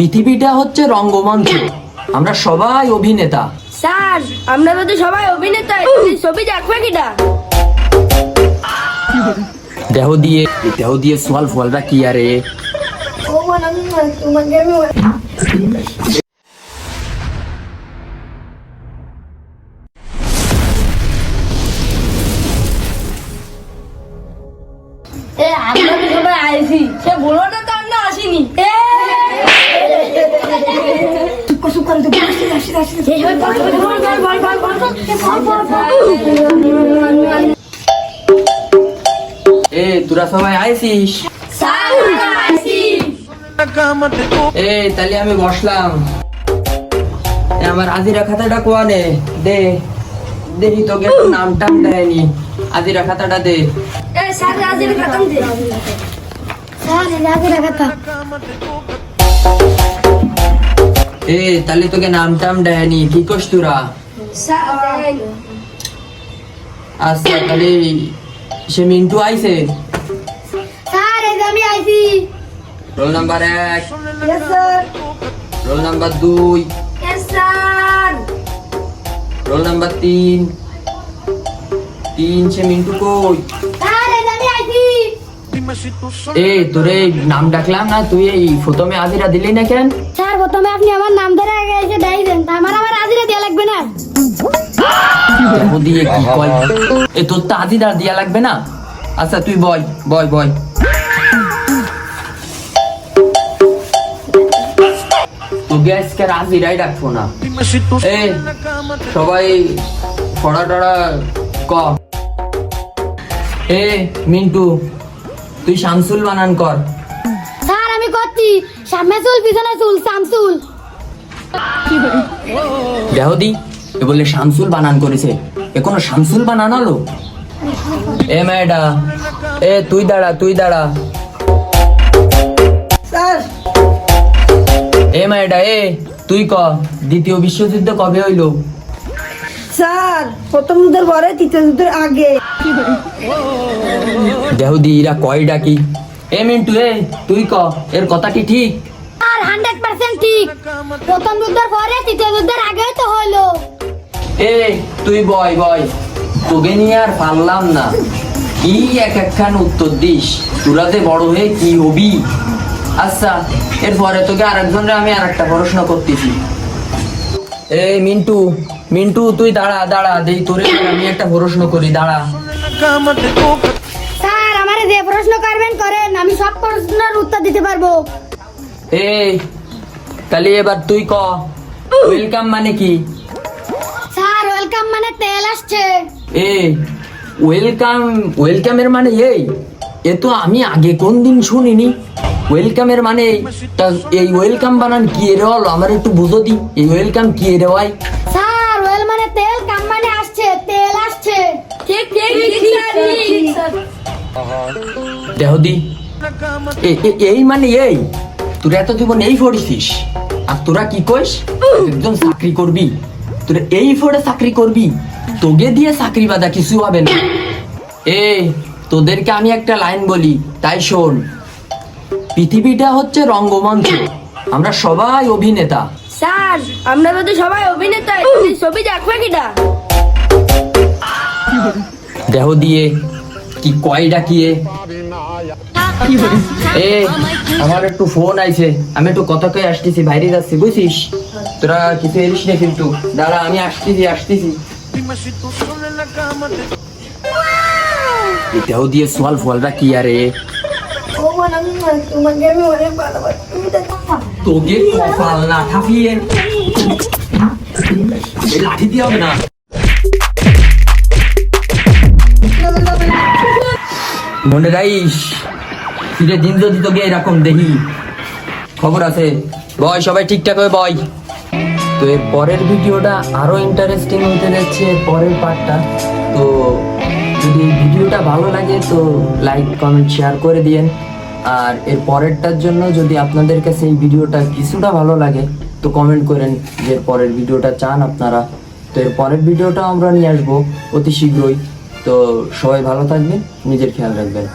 পৃথিবীটা হচ্ছে রঙ্গমঞ্চ। আমরা সবাই অভিনেতা। স্যার আমরা তো সবাই অভিনেতা। ছবি দেখবে কিটা দেহ দিয়ে দেহ দিয়ে সোয়াল ফলরা কি আরে? আমরা সবাই আইছি সে বলো না এ তোরা সবাই আইসিস? এ তাহলে আমি বসলাম। আমার আজিরা খাতাটা কোয়ানে? দে। দেখি তোকে নাম টাম দেয়নি। আজিরা খাতাটা দে। এ স্যার এ, তাহলে তোকে নাম টাম দেয়নি, কি করছ তোরা? আচ্ছা তাহলে সে মিন্টু আইছে। আমি আইছি রোল নাম্বার এক। রোল নাম্বার দুই। রোল নাম্বার তিন। তিন, সে মিন্টু কই? এ, তোরে নাম ডাকলাম না, তুই এই প্রথমে আজিরা দিলি না কেন? প্রথমে আপনি আমার নাম ধরে আগে এসে দেন আমার আবার হাজিরা দেওয়া লাগবে না। এ, তোর তো আজিরা দিয়া লাগবে না? আচ্ছা তুই বয় বয় বয়। সবাই টড়া ক। মিন্টু, তুই শামসুল বানান কর। সামনে চুল পিছনে চুল। সামসুল এ বলে শামসুল বানান করেছে। এ কোনো শামসুল বানান হলো এ ম্যাডা এ তুই দাঁড়া তুই দাঁড়া। স্যার। এ ম্যাডা এ তুই ক। দ্বিতীয় বিশ্বযুদ্ধ কবে হইল? স্যার প্রথম যুদ্ধের পরে তৃতীয় যুদ্ধের আগে। দেহদি এরা কয় ডাকি? এ মিন্টু এ তুই ক এর কথা কি ঠিক? আর হান্ড্রেড পার্সেন্ট ঠিক। প্রথম যুদ্ধের পরে তৃতীয় যুদ্ধের আগে তো হলো। এ তুই বয় বয় তোকে নিয়ে আর পারলাম না। কি এক একখান উত্তর দিস? তোরা যে বড় হয়ে কি হবি? আচ্ছা এরপরে তোকে আরেকজনের আমি আর একটা পড়াশোনা করতেছি। এ মিন্টু মিন্টু তুই দাঁড়া দাঁড়া দেই তোরে আমি একটা প্রশ্ন করি দাঁড়া। সব প্রশ্নের উত্তর দিতে পারব। এ তাহলে এবার তুই ক। ওয়েলকাম মানে কি? স্যার ওয়েলকাম মানে তেল আসছে। এ ওয়েলকাম ওয়েলকামের মানে এই? এ তো আমি আগে কোন দিন শুনিনি। ওয়েলকামের মানে এই। তা এই ওয়েলকাম বানান কি এর হলো? আমার একটু বুঝো দি। এই ওয়েলকাম কি এর হয়? স্যার ওয়েল মানে তেল কাম মানে আসছে তেল আসছে। ঠিক ঠিক ঠিক স্যার। দেহ দি। এই মানে এই? তোরা এত জীবন এই পড়িছিস। আর তোরা কি কইস? একজন চাকরি করবি। তোরা এই ফোড়ে চাকরি করবি। তোকে দিয়ে চাকরি বাদা কিছু হবে না। এ তোদেরকে আমি একটা লাইন বলি তাই শোন। পৃথিবীটা হচ্ছে রঙ্গমঞ্চ। আমরা সবাই অভিনেতা। স্যার আমরা তো সবাই অভিনেতা। ছবি দেখবে কিটা দেহ দিয়ে কি কয় ডাকিয়ে এ আমার একটু ফোন আইছে। আমি একটু কথা কয়ে আসতেছি বাইরে যাচ্ছি বুঝছিস? তোরা কিছু এলিস না কিন্তু। দাঁড়া আমি আসতেছি আসতেছি। দেহ দিয়ে সোয়াল ফলরা কি আরে? তোকে কপাল না ঠাফিয়ে লাঠি দিয়ে হবে না? মনে রাইস ফিরে দিন যদি তোকে এরকম দেখি। খবর আছে। বয়, সবাই ঠিকঠাক হয়ে বয়। তো এর পরের ভিডিওটা আরও ইন্টারেস্টিং হতে যাচ্ছে পরের পার্টটা তো যদি ভিডিওটা ভালো লাগে, তো লাইক কমেন্ট শেয়ার করে দিয়েন। আর এর পরেরটার জন্য যদি আপনাদের কাছে এই ভিডিওটা কিছুটা ভালো লাগে, তো কমেন্ট করেন যে এর পরের ভিডিওটা চান আপনারা। তো এর পরের ভিডিওটা আমরা নিয়ে আসব অতি শীঘ্রই। তো সবাই ভালো থাকবেন, নিজের খেয়াল রাখবেন।